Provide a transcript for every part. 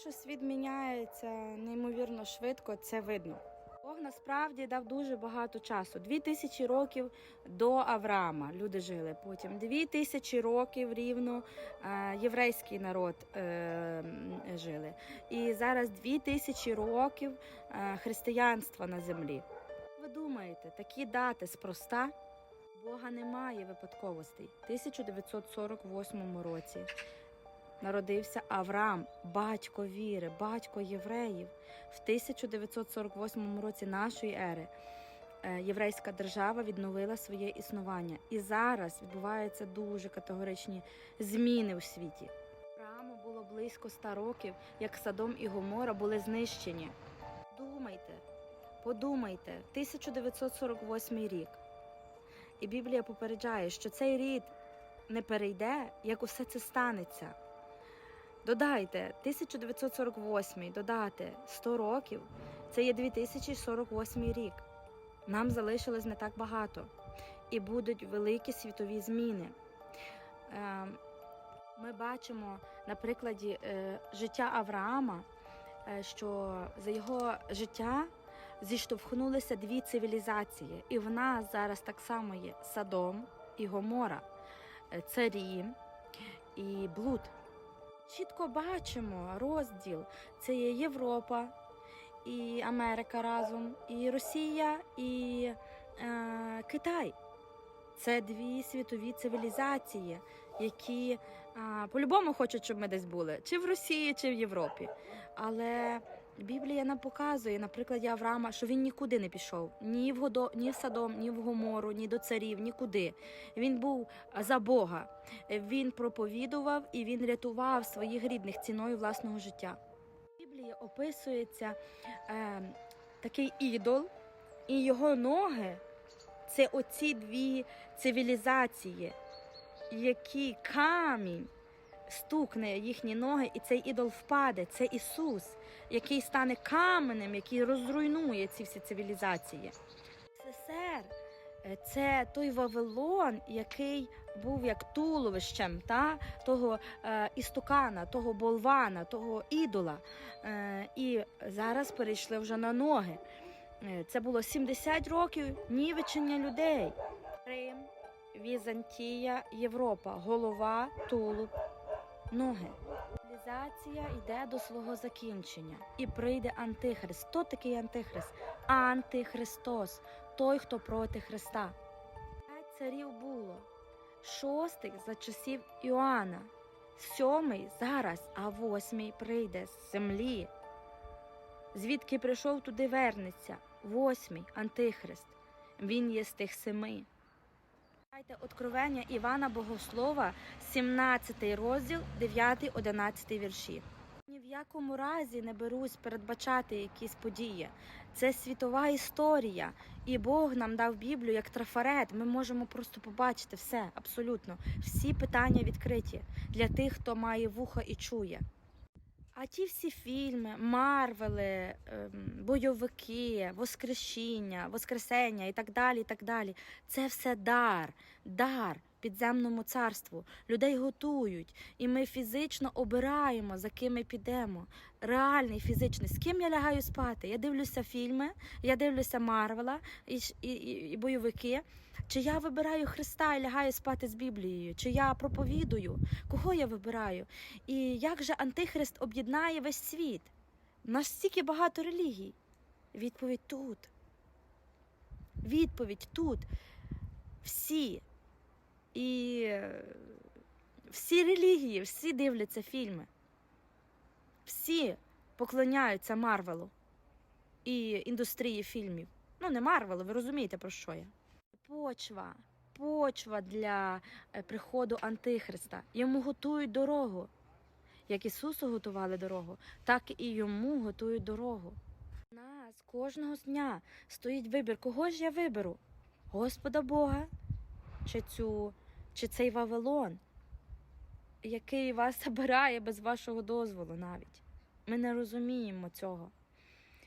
що світ міняється неймовірно швидко, це видно. Бог насправді дав дуже багато часу. Дві тисячі років до Авраама люди жили. Потім дві тисячі років рівно е, єврейський народ е, жили. І зараз дві тисячі років е, християнства на землі. Ви думаєте, такі дати спроста? Бога немає випадковостей. У 1948 році народився Авраам, батько віри, батько євреїв. В 1948 році нашої ери е, єврейська держава відновила своє існування. І зараз відбуваються дуже категоричні зміни у світі. Аврааму було близько 100 років, як Садом і Гомора були знищені. Думайте, подумайте, 1948 рік. І Біблія попереджає, що цей рід не перейде, як усе це станеться. Додайте 1948, додати 100 років, це є 2048 рік. Нам залишилось не так багато, і будуть великі світові зміни. Е, Ми бачимо на прикладі е, життя Авраама, е, що за його життя зіштовхнулися дві цивілізації, і в нас зараз так само є Садом і Гомора, е, царі і блуд. Чітко бачимо розділ: це є Європа і Америка разом, і Росія, і е, Китай. Це дві світові цивілізації, які а, по-любому хочуть, щоб ми десь були, чи в Росії, чи в Європі. Але Біблія нам показує на прикладі Авраама, що він нікуди не пішов, ні в Годо, ні в Садом, ні в Гомору, ні до царів, нікуди. Він був за Бога. Він проповідував і він рятував своїх рідних ціною власного життя. В Біблії описується е, такий ідол, і його ноги це оці дві цивілізації, які камінь стукне їхні ноги, і цей ідол впаде. Це Ісус, який стане каменем, який розруйнує ці всі цивілізації. СССР е, це той Вавилон, який був як туловищем та, того е, істукана, того болвана, того ідола. Е, і зараз перейшли вже на ноги. Е, Це було 70 років нівечення людей. Рим, Візантія, Європа, голова, тулуб, ноги. Цивілізація йде до свого закінчення і прийде Антихрист. Хто такий Антихрист? Антихристос, той, хто проти Христа. П'ять царів було, шостий за часів Іоанна, сьомий зараз, а восьмий прийде з землі. Звідки прийшов, туди вернеться. Восьмий Антихрист. Він є з тих семи. Читайте Откровення Івана Богослова, 17 розділ, 9-11 вірші. Ні в якому разі не берусь передбачати якісь події. Це світова історія, і Бог нам дав Біблію як трафарет. Ми можемо просто побачити все, абсолютно. Всі питання відкриті для тих, хто має вуха і чує. А ті всі фільми, Марвели, ем, бойовики, Воскрешіння, Воскресення і так далі, і так далі. Це все дар, дар підземному царству. Людей готують, і ми фізично обираємо, за ким ми підемо. Реальний фізичний. З ким я лягаю спати? Я дивлюся фільми, я дивлюся Марвела і, і, і, і бойовики. Чи я вибираю Христа і лягаю спати з Біблією? Чи я проповідую? Кого я вибираю? І як же Антихрист об'єднає весь світ? У нас стільки багато релігій. Відповідь тут. Відповідь тут. Всі. І всі релігії, всі дивляться фільми. Всі поклоняються Марвелу і індустрії фільмів. Ну, не Марвелу, ви розумієте, про що я. Почва. Почва для е, приходу Антихриста. Йому готують дорогу. Як Ісусу готували дорогу, так і йому готують дорогу. У нас кожного дня стоїть вибір, кого ж я виберу? Господа Бога чи, цю, чи цей Вавилон, який вас забирає без вашого дозволу навіть. Ми не розуміємо цього.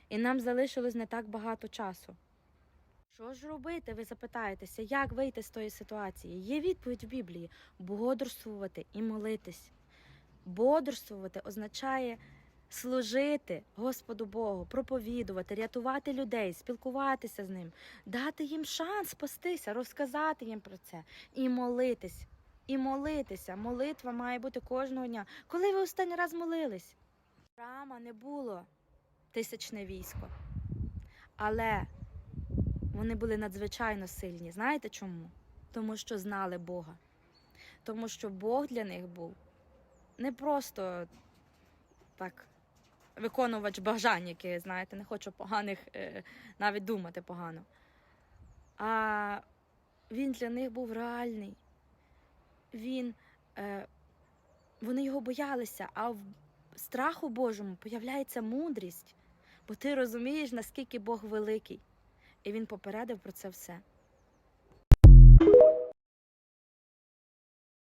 І нам залишилось не так багато часу. Що ж робити? Ви запитаєтеся, як вийти з тої ситуації? Є відповідь в Біблії: бодрствувати і молитись. Бодрствувати означає служити Господу Богу, проповідувати, рятувати людей, спілкуватися з ним, дати їм шанс спастися, розказати їм про це і молитись. І молитися. Молитва має бути кожного дня. Коли ви останній раз молились? Рама не було тисячне військо. Але вони були надзвичайно сильні. Знаєте чому? Тому що знали Бога. Тому що Бог для них був не просто так виконувач бажань, які, знаєте, не хочу поганих е, навіть думати погано. А він для них був реальний. Він, е, вони його боялися, а в страху Божому появляється мудрість, бо ти розумієш, наскільки Бог великий. І він попередив про це все.